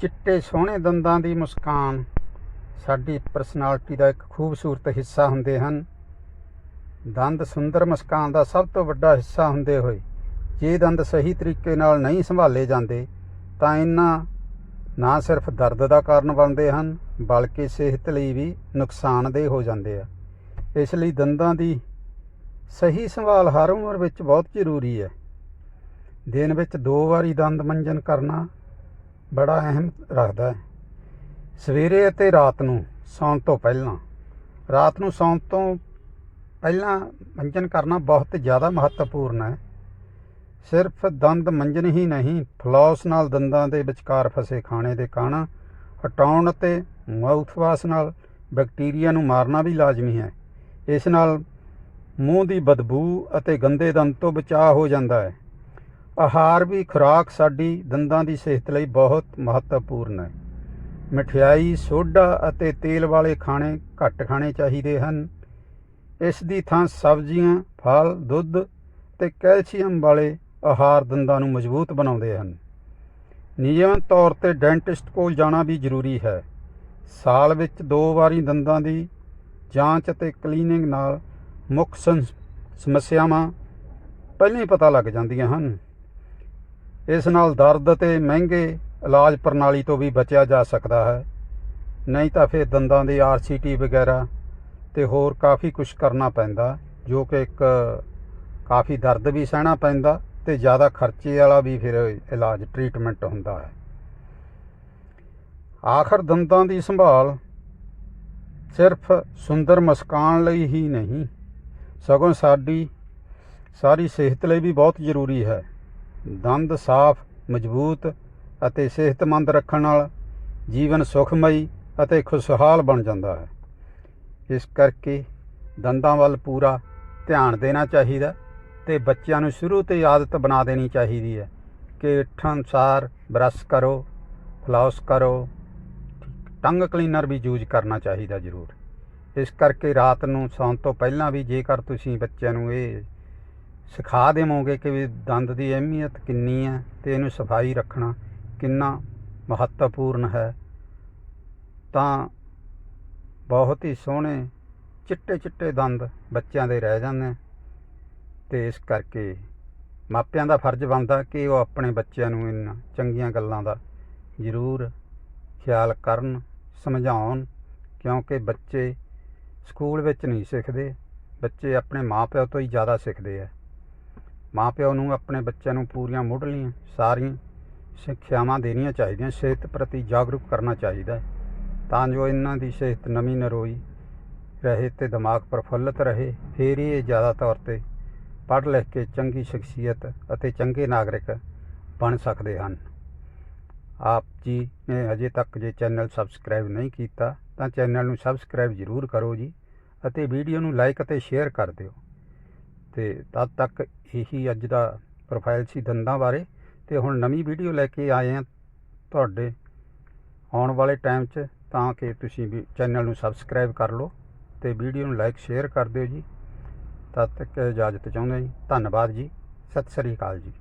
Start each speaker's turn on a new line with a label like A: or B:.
A: ਚਿੱਟੇ ਸੋਹਣੇ ਦੰਦਾਂ ਦੀ ਮੁਸਕਾਨ ਸਾਡੀ ਪਰਸਨੈਲਿਟੀ ਦਾ ਇੱਕ ਖੂਬਸੂਰਤ ਹਿੱਸਾ ਹੁੰਦੇ ਹਨ। ਦੰਦ ਸੁੰਦਰ ਮੁਸਕਾਨ ਦਾ ਸਭ ਤੋਂ ਵੱਡਾ ਹਿੱਸਾ ਹੁੰਦੇ ਹੋਏ, ਜੇ ਦੰਦ ਸਹੀ ਤਰੀਕੇ ਨਾਲ ਨਹੀਂ ਸੰਭਾਲੇ ਜਾਂਦੇ, ਤਾਂ ਇਹਨਾਂ ਨਾ ਸਿਰਫ ਦਰਦ ਦਾ ਕਾਰਨ ਬਣਦੇ ਹਨ, ਬਲਕਿ ਸਿਹਤ ਲਈ ਵੀ ਨੁਕਸਾਨਦੇਹ ਹੋ ਜਾਂਦੇ ਆ। ਇਸ ਲਈ ਦੰਦਾਂ ਦੀ ਸਹੀ ਸੰਭਾਲ ਹਰ ਉਮਰ ਵਿੱਚ ਬਹੁਤ ਜ਼ਰੂਰੀ ਹੈ। ਦਿਨ ਵਿੱਚ ਦੋ ਵਾਰੀ ਦੰਦ ਮੰਜਨ ਕਰਨਾ ਬੜਾ ਅਹਿਮ ਰੱਖਦਾ ਹੈ। ਸਵੇਰੇ ਅਤੇ ਰਾਤ ਨੂੰ ਸੌਣ ਤੋਂ ਪਹਿਲਾਂ, ਰਾਤ ਨੂੰ ਸੌਣ ਤੋਂ ਪਹਿਲਾਂ ਮੰਜਨ ਕਰਨਾ ਬਹੁਤ ਜ਼ਿਆਦਾ ਮਹੱਤਵਪੂਰਨ ਹੈ। ਸਿਰਫ ਦੰਦ ਮੰਜਨ ਹੀ ਨਹੀਂ, ਫਲੌਸ ਨਾਲ ਦੰਦਾਂ ਦੇ ਵਿਚਕਾਰ ਫਸੇ ਖਾਣੇ ਦੇ ਕਣ, ਹਟਾਉਣ ਅਤੇ ਮਾਊਥਵਾਸ਼ ਨਾਲ ਬੈਕਟੀਰੀਆ ਨੂੰ ਮਾਰਨਾ ਵੀ ਲਾਜ਼ਮੀ ਹੈ। ਇਸ ਨਾਲ ਮੂੰਹ ਦੀ ਬਦਬੂ ਅਤੇ ਗੰਦੇ ਦੰਦ ਤੋਂ ਬਚਾਅ ਹੋ ਜਾਂਦਾ ਹੈ। ਆਹਾਰ ਵੀ, ਖੁਰਾਕ ਸਾਡੀ ਦੰਦਾਂ ਦੀ ਸਿਹਤ ਲਈ ਬਹੁਤ ਮਹੱਤਵਪੂਰਨ ਹੈ। ਮਠਿਆਈ ਸੋਡਾ ਅਤੇ ਤੇਲ ਵਾਲੇ ਖਾਣੇ ਘੱਟ ਖਾਣੇ ਚਾਹੀਦੇ ਹਨ। ਇਸ ਦੀ ਥਾਂ ਸਬਜ਼ੀਆਂ, ਫਲ, ਦੁੱਧ ਤੇ ਕੈਲਸ਼ੀਅਮ ਵਾਲੇ ਆਹਾਰ ਦੰਦਾਂ ਨੂੰ ਮਜ਼ਬੂਤ ਬਣਾਉਂਦੇ ਹਨ। ਨਿਯਮਿਤ ਤੌਰ ਤੇ ਡੈਂਟਿਸਟ ਕੋਲ ਜਾਣਾ ਵੀ ਜ਼ਰੂਰੀ ਹੈ। ਸਾਲ ਵਿੱਚ ਦੋ ਵਾਰੀ ਦੰਦਾਂ ਦੀ ਜਾਂਚ ਅਤੇ ਕਲੀਨਿੰਗ ਨਾਲ ਮੁੱਖ ਸੰ- ਸਮੱਸਿਆਵਾਂ ਪਹਿਲਾਂ ਹੀ ਪਤਾ ਲੱਗ ਜਾਂਦੀਆਂ ਹਨ। ਇਸ ਨਾਲ ਦਰਦ ਅਤੇ ਮਹਿੰਗੇ ਇਲਾਜ ਪ੍ਰਣਾਲੀ ਤੋਂ ਵੀ ਬਚਿਆ ਜਾ ਸਕਦਾ ਹੈ। ਨਹੀਂ ਤਾਂ ਫਿਰ ਦੰਦਾਂ ਦੀ ਆਰਸੀਟੀ ਵਗੈਰਾ ਤੇ ਹੋਰ ਕਾਫੀ ਕੁਝ ਕਰਨਾ ਪੈਂਦਾ, ਜੋ ਕਿ ਇੱਕ ਕਾਫੀ ਦਰਦ ਵੀ ਸਹਿਣਾ ਪੈਂਦਾ ਤੇ ਜ਼ਿਆਦਾ ਖਰਚੇ ਵਾਲਾ ਵੀ ਫਿਰ ਇਲਾਜ, ਟ੍ਰੀਟਮੈਂਟ ਹੁੰਦਾ ਹੈ। ਆਖਰ ਦੰਦਾਂ ਦੀ ਸੰਭਾਲ ਸਿਰਫ ਸੁੰਦਰ ਮੁਸਕਾਨ ਲਈ ਹੀ ਨਹੀਂ, ਸਗੋਂ ਸਾਡੀ ਸਾਰੀ ਸਿਹਤ ਲਈ ਵੀ ਬਹੁਤ ਜ਼ਰੂਰੀ ਹੈ। ਦੰਦ ਸਾਫ਼, ਮਜ਼ਬੂਤ ਅਤੇ ਸਿਹਤਮੰਦ ਰੱਖਣ ਨਾਲ ਜੀਵਨ ਸੁਖਮਈ ਅਤੇ ਖੁਸ਼ਹਾਲ ਬਣ ਜਾਂਦਾ ਹੈ। ਇਸ ਕਰਕੇ ਦੰਦਾਂ ਵੱਲ ਪੂਰਾ ਧਿਆਨ ਦੇਣਾ ਚਾਹੀਦਾ ਤੇ ਬੱਚਿਆਂ ਨੂੰ ਸ਼ੁਰੂ ਤੋਂ ਹੀ ਆਦਤ ਬਣਾ ਦੇਣੀ ਚਾਹੀਦੀ ਹੈ ਕਿ ਉੱਠਣ, ਸਾਰ, ਬਰਸ਼ ਕਰੋ, ਫਲਾਸ ਕਰੋ, ਟੰਗ ਕਲੀਨਰ ਵੀ ਯੂਜ਼ ਕਰਨਾ ਚਾਹੀਦਾ ਜ਼ਰੂਰ। ਇਸ ਕਰਕੇ ਰਾਤ ਨੂੰ ਸੌਣ ਤੋਂ ਪਹਿਲਾਂ ਵੀ ਜੇਕਰ ਤੁਸੀਂ ਬੱਚਿਆਂ ਨੂੰ ਇਹ ਸਿਖਾ ਦੇਵੋਗੇ ਕਿ ਵੀ ਦੰਦ ਦੀ ਅਹਿਮੀਅਤ ਕਿੰਨੀ ਹੈ ਤੇ ਇਹਨੂੰ ਸਫ਼ਾਈ ਰੱਖਣਾ ਕਿੰਨਾ ਮਹੱਤਵਪੂਰਨ ਹੈ। ਤਾਂ ਬਹੁਤ ਹੀ ਸੋਹਣੇ ਚਿੱਟੇ ਚਿੱਟੇ ਦੰਦ ਬੱਚਿਆਂ ਦੇ ਰਹਿ ਜਾਂਦੇ ਤੇ ਇਸ ਕਰਕੇ ਮਾਪਿਆਂ ਦਾ ਫਰਜ਼ ਬਣਦਾ ਕਿ ਉਹ ਆਪਣੇ ਬੱਚਿਆਂ ਨੂੰ ਇਹਨਾਂ ਚੰਗੀਆਂ ਗੱਲਾਂ ਦਾ ਜ਼ਰੂਰ ਖਿਆਲ ਕਰਨ, ਸਮਝਾਉਣ, ਕਿਉਂਕਿ ਬੱਚੇ ਸਕੂਲ ਵਿੱਚ ਨਹੀਂ ਸਿੱਖਦੇ, ਬੱਚੇ ਆਪਣੇ ਮਾਪਿਆਂ ਤੋਂ ਹੀ ਜ਼ਿਆਦਾ ਸਿੱਖਦੇ ਆ। ਮਾਪਿਆਂ ਨੂੰ ਆਪਣੇ ਬੱਚਿਆਂ ਨੂੰ ਪੂਰੀਆਂ ਮੁੱਢਲੀਆਂ, ਸਾਰੀਆਂ ਸਿੱਖਿਆਵਾਂ ਦੇਣੀਆਂ ਚਾਹੀਦੀਆਂ, ਸਿਹਤ ਪ੍ਰਤੀ ਜਾਗਰੂਕ ਕਰਨਾ ਚਾਹੀਦਾ ਤਾਂ ਜੋ ਇਹਨਾਂ ਦੀ ਸਿਹਤ ਨਵੀਂ ਨਰੋਈ ਰਹੇ ਤੇ ਦਿਮਾਗ ਪ੍ਰਫੁੱਲਤ ਰਹੇ। ਫਿਰ ਹੀ ਇਹ ਜ਼ਿਆਦਾ ਤੌਰ ਤੇ ਪੜ੍ਹ ਲਿਖ ਕੇ ਚੰਗੀ ਸ਼ਖਸੀਅਤ ਅਤੇ ਚੰਗੇ ਨਾਗਰਿਕ ਬਣ ਸਕਦੇ ਹਨ। ਆਪ ਜੀ ਨੇ ਅਜੇ ਤੱਕ ਜੇ ਚੈਨਲ ਸਬਸਕ੍ਰਾਈਬ ਨਹੀਂ ਕੀਤਾ, ਤਾਂ ਚੈਨਲ ਨੂੰ ਸਬਸਕ੍ਰਾਈਬ ਜ਼ਰੂਰ ਕਰੋ ਜੀ ਅਤੇ ਵੀਡੀਓ ਨੂੰ ਲਾਈਕ ਅਤੇ ਸ਼ੇਅਰ ਕਰ ਦਿਓ। ਤੇ ਤਦ ਤੱਕ ਇਹੀ ਅੱਜ ਦਾ ਪ੍ਰੋਫਾਈਲ ਸੀ ਦੰਦਾਂ ਬਾਰੇ। ਤੇ ਹੁਣ ਨਵੀਂ ਵੀਡੀਓ ਲੈ ਕੇ ਆਏ ਹਾਂ ਤੁਹਾਡੇ ਆਉਣ ਵਾਲੇ ਟਾਈਮ 'ਚ, ਤਾਂ ਕਿ ਤੁਸੀਂ ਵੀ ਚੈਨਲ ਨੂੰ ਸਬਸਕ੍ਰਾਈਬ ਕਰ ਲਓ ਤੇ ਵੀਡੀਓ ਨੂੰ ਲਾਈਕ ਸ਼ੇਅਰ ਕਰ ਦਿਓ ਜੀ। ਤਦ ਤੱਕ ਇਜਾਜ਼ਤ ਚਾਹੁੰਦੇ ਜੀ। ਧੰਨਵਾਦ ਜੀ। ਸਤਿ ਸ੍ਰੀ ਅਕਾਲ ਜੀ।